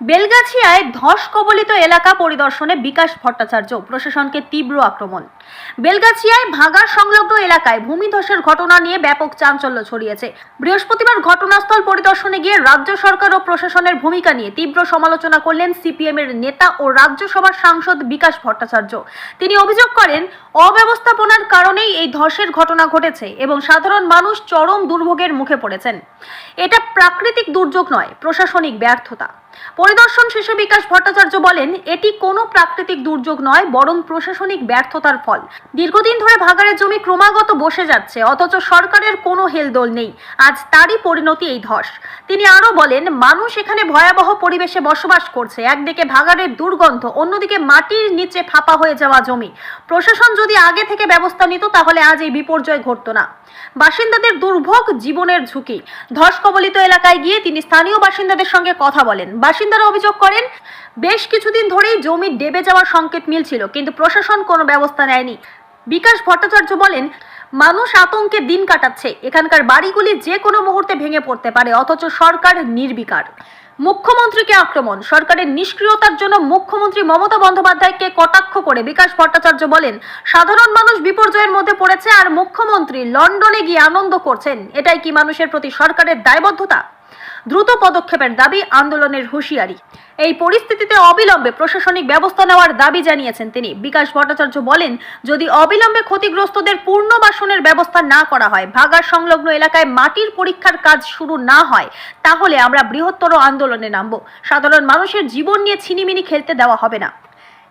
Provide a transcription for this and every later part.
বেলগাছিয়ায় ধস কবলিত এলাকা পরিদর্শনে বিকাশ ভট্টাচার্য প্রশাসনকে তীব্র আক্রমণ। বেলগাছিয়ায় ভাগার সংলগ্ন এলাকায় ভূমিধসের ঘটনা নিয়ে ব্যাপক চাঞ্চল্য ছড়িয়েছে। বৃহস্পতিবার ঘটনাস্থল পরিদর্শনে গিয়ে রাজ্য সরকার ও প্রশাসনের ভূমিকা নিয়ে তীব্র সমালোচনা করলেন সিপিএম এর নেতা ও রাজ্যসভার সাংসদ বিকাশ ভট্টাচার্য। তিনি অভিযোগ করেন, অব্যবস্থাপনার কারণেই এই ধসের ঘটনা ঘটেছে এবং সাধারণ মানুষ চরম দুর্ভোগের মুখে পড়েছেন। এটা প্রাকৃতিক দুর্যোগ নয়, প্রশাসনিক ব্যর্থতা। পরিদর্শন শেষে বিকাশ ভট্টাচার্য বলেন, এটি কোনো প্রাকৃতিক দুর্যোগ নয়, বরং প্রশাসনিক ব্যর্থতার ফল। দীর্ঘদিন ধরে ভাগাড়ের জমি ক্রমাগত বসে যাচ্ছে, অথচ সরকারের কোনো হেলদোল নেই। আজ তারই পরিণতি এই ধস। তিনি আরও বলেন, মানুষ এখানে ভয়াবহ পরিবেশে বসবাস করছে। একদিকে ভাগাড়ের দুর্গন্ধ, অন্যদিকে মাটির নিচে ফাঁপা হয়ে যাওয়া জমি। প্রশাসন যদি আগে থেকে ব্যবস্থা নিত, তাহলে আজ এই বিপর্যয় ঘটতো না। বাসিন্দাদের দুর্ভোগ, জীবনের ঝুঁকি। ধস কবলিত এলাকায় গিয়ে তিনি স্থানীয় বাসিন্দাদের সঙ্গে কথা বলেন। বাসিন্দারা অভিযোগ করেন, বেশ কিছুদিন ধরেই জমি ডেবে যাওয়ার সংকেত মিলছিল, কিন্তু প্রশাসন কোনো ব্যবস্থা নেয়নি। বিকাশ ভট্টাচার্য বলেন, মানুষ আতঙ্কে দিন কাটাচ্ছে, এখানকার বাড়িগুলি যে কোনো মুহূর্তে ভেঙে পড়তে পারে, অথচ সরকার নির্বিকার। মুখ্যমন্ত্রীকে আক্রমণ, সরকারের নিষ্ক্রিয়তার জন্য মুখ্যমন্ত্রী মমতা বন্দ্যোপাধ্যায়কে কটাক্ষ করে বিকাশ ভট্টাচার্য বলেন, সাধারণ মানুষ বিপর্যয়ের মধ্যে পড়েছে আর মুখ্যমন্ত্রী লন্ডনে গিয়ে আনন্দ করছেন, এটাই কি মানুষের প্রতি সরকারের দায়বদ্ধতা? দ্রুত পদক্ষেপের দাবি আন্দোলনের হুঁশিয়ারি। এই পরিস্থিতিতে অবিলম্বে প্রশাসনিক ব্যবস্থা নেওয়ার দাবি জানিয়েছেন তিনি। বিকাশ ভট্টাচার্য বলেন, যদি অবিলম্বে ক্ষতিগ্রস্তদের পুনর্বাসনের ব্যবস্থা না করা হয় ভাগার সংলগ্ন এলাকায় মাটির পরীক্ষার কাজ শুরু না হয়, তাহলে আমরা বৃহত্তর আন্দোলনে নামব। সাধারণ মানুষের জীবন নিয়ে ছিনিমিনি খেলতে দেওয়া হবে না।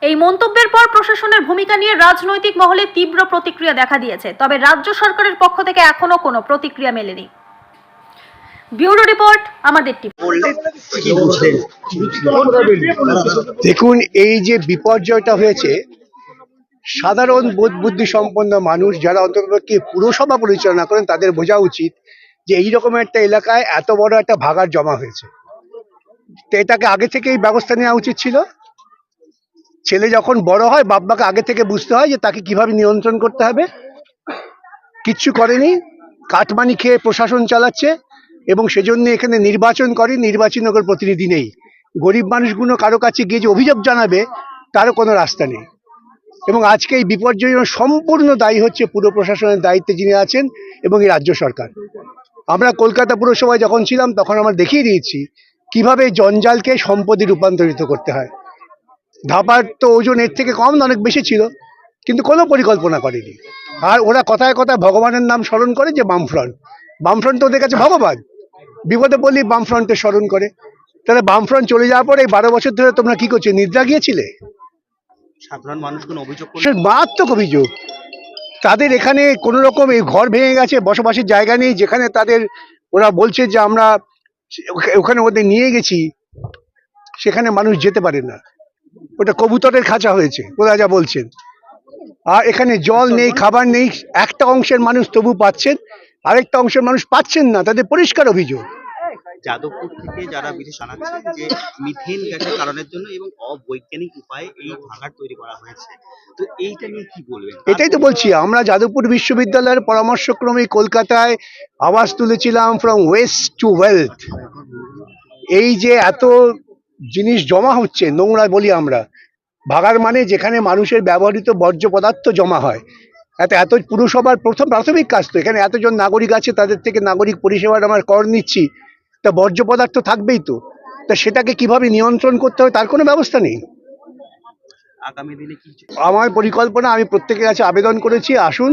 এই মন্তব্যের পর প্রশাসনের ভূমিকা নিয়ে রাজনৈতিক মহলে তীব্র প্রতিক্রিয়া দেখা দিয়েছে। তবে রাজ্য সরকারের পক্ষ থেকে এখনও কোনো প্রতিক্রিয়া মেলেনি। ব্যুরো রিপোর্ট আমাদের দেখুন এই যে বিপর্যয়টা হয়েছে সাধারণ বোধ বুদ্ধি সম্পন্ন মানুষ যারা অন্ততপক্ষে পুরসভা পরিচালনা করেন তাদের বোঝা উচিত যে এই রকম একটা এলাকায় এত বড় একটা ভাগার জমা হয়েছে। তো এটাকে আগে থেকেই ব্যবস্থা নেওয়া উচিত ছিল? ছেলে যখন বড় হয় বাব্বাকে আগে থেকে বুঝতে হয় যে তাকে কীভাবে নিয়ন্ত্রণ করতে হবে? কিচ্ছু করেনি। কাটমানি খেয়ে প্রশাসন চালাচ্ছে। এবং সেজন্য এখানে নির্বাচন করে নির্বাচন করে প্রতিনিধি নেই। গরিব মানুষগুলো কারও কাছে গিয়ে যে অভিযোগ জানাবে, তারও কোনো রাস্তা নেই। এবং আজকে এই বিপর্যয় সম্পূর্ণ দায়ী হচ্ছে পুর প্রশাসনের দায়িত্বে যিনি আছেন এবং এই রাজ্য সরকার। আমরা কলকাতা পুরসভায় যখন ছিলাম, তখন আমরা দেখিয়ে দিয়েছি কীভাবে জঞ্জালকে সম্পদে রূপান্তরিত করতে হয়। ধাপার তো ওজন এর থেকে কম, অনেক বেশি ছিল, কিন্তু কোনো পরিকল্পনা করেনি। আর ওরা কথায় কথায় ভগবানের নাম স্মরণ করে যে বামফ্রন্ট। বামফ্রন্ট তো ওদের কাছে ভগবান। বিপদে পড়লেই বামফ্রন্টে স্মরণ করে। তাহলে বামফ্রন্ট চলে যাওয়ার পরে এই বারো বছর ধরে তোমরা কি করছ নিদ্রা গিয়েছিলে? সাধারণ মানুষ কোনো অভিযোগ মারাত্মক অভিযোগ। তাদের এখানে কোনো রকম এই ঘর ভেঙে গেছে বসবাসের জায়গা নেই যেখানে তাদের ওরা বলছে যে আমরা ওখানে ওদের নিয়ে গেছি সেখানে মানুষ যেতে পারে না। ওটা কবুতরের খাঁচা হয়েছে ওরা যা বলছেন। আর এখানে জল নেই খাবার নেই একটা অংশের মানুষ তবু পাচ্ছেন আরেকটা অংশের মানুষ পাচ্ছেন না তাদের পরিষ্কার অভিযোগ। যাদবপুর থেকে যারা বিদেশ আনাচ্ছে যে মিথেন গ্যাসের কারণের জন্য এবং অবৈজ্ঞানিক উপায়ে এই ভাঙার তৈরি করা হয়েছে। তো এইটা নিয়ে কি বলবেন? এটাই তো বলছি আমরা যাদবপুর বিশ্ববিদ্যালয়ের পরামর্শক্রমে কলকাতায় আওয়াজ তুলেছিলাম ফ্রম ওয়েস্ট টু ওয়েলথ এই যে এত জিনিস জমা হচ্ছে নোংরা বলি আমরা ভাগার মানে যেখানে মানুষের ব্যবহৃত বর্জ্য পদার্থ জমা হয় এত এত পুরসভার প্রথম প্রাথমিক কাজ তো এখানে এতজন নাগরিক আছে তাদের থেকে নাগরিক পরিষেবার আমরা কর নিচ্ছি। তা বর্জ্য পদার্থ থাকবেই তো। তা সেটাকে কীভাবে নিয়ন্ত্রণ করতে হবে তার কোনো ব্যবস্থা নেই। আগামী দিনে কি আমার পরিকল্পনা আমি প্রত্যেকের কাছে আবেদন করেছি আসুন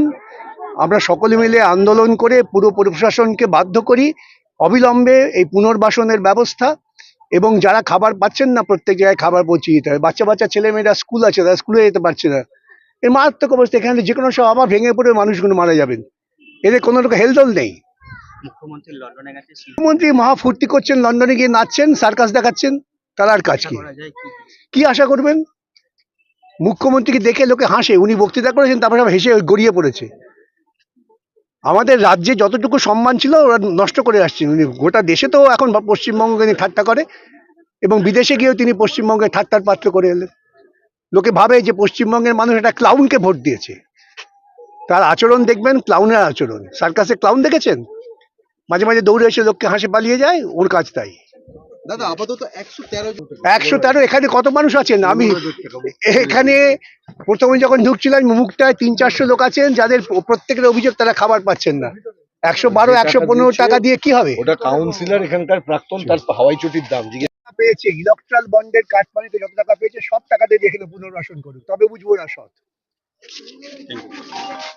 আমরা সকলে মিলে আন্দোলন করে পুরো প্রশাসনকে বাধ্য করি অবিলম্বে এই পুনর্বাসনের ব্যবস্থা এবং যারা খাবার পাচ্ছেন না প্রত্যেক জায়গায় খাবার পৌঁছে দিতে হবে। বাচ্চা বাচ্চা ছেলেমেয়েরা স্কুল আছে তারা স্কুলে যেতে পারছে না। এর মারাত্মক অবস্থা। এখানে যে কোনো সময় আবার ভেঙে পড়ে মানুষগুলো মারা যাবেন। এদের কোনো রকম হেলদোল নেই। মুখ্যমন্ত্রী লন্ডনে গেছে মুখ্যমন্ত্রী মহা ফুর্তি করছেন লন্ডনে গিয়ে নাচছেন সার্কাস দেখাচ্ছেন তার আর কাজ কি? কি? আশা করবেন? মুখ্যমন্ত্রীকে দেখে লোকে হাসে উনি বক্তৃতা করেছেন তারপরে সব হেসে গড়িয়ে পড়েছে। আমাদের রাজ্যে যতটুকু সম্মান ছিল ওরা নষ্ট করে আসছেন। উনি গোটা দেশে তো এখন পশ্চিমবঙ্গকে নিয়ে ঠাট্টা করে এবং বিদেশে গিয়েও তিনি পশ্চিমবঙ্গে ঠাট্টার পাত্র করে এলেন। লোকে ভাবে যে পশ্চিমবঙ্গের মানুষ একটা ক্লাউনকে ভোট দিয়েছে। তার আচরণ দেখবেন ক্লাউনের আচরণ। সার্কাসে ক্লাউন দেখেছেন? মাঝে মাঝে দৌড়ে এসে লোককে হাসে পালিয়ে যায় ওর কাজ তাই। দাদা আপাতত একশো তেরো এখানে কত মানুষ আছেন? আমি এখানে প্রথমে যখন ঢুকছিলাম মুখটায় তিন চারশো লোক আছেন যাদের প্রত্যেকের অভিযোগ তারা খাবার পাচ্ছেন না। একশো বারো একশো টাকা পনেরো টাকা দিয়ে কি হবে? ওটা কাউন্সিলর এখানকার প্রাক্তন তার হাওয়াই চটির দাম। জিজ্ঞেস পেয়েছে ইলেকট্রাল বন্ডের কাটমানিতে যত টাকা পেয়েছে, সব টাকা দিয়ে এখানে পুনর্বাসন করুক। তবে বুঝব ওরা সৎ।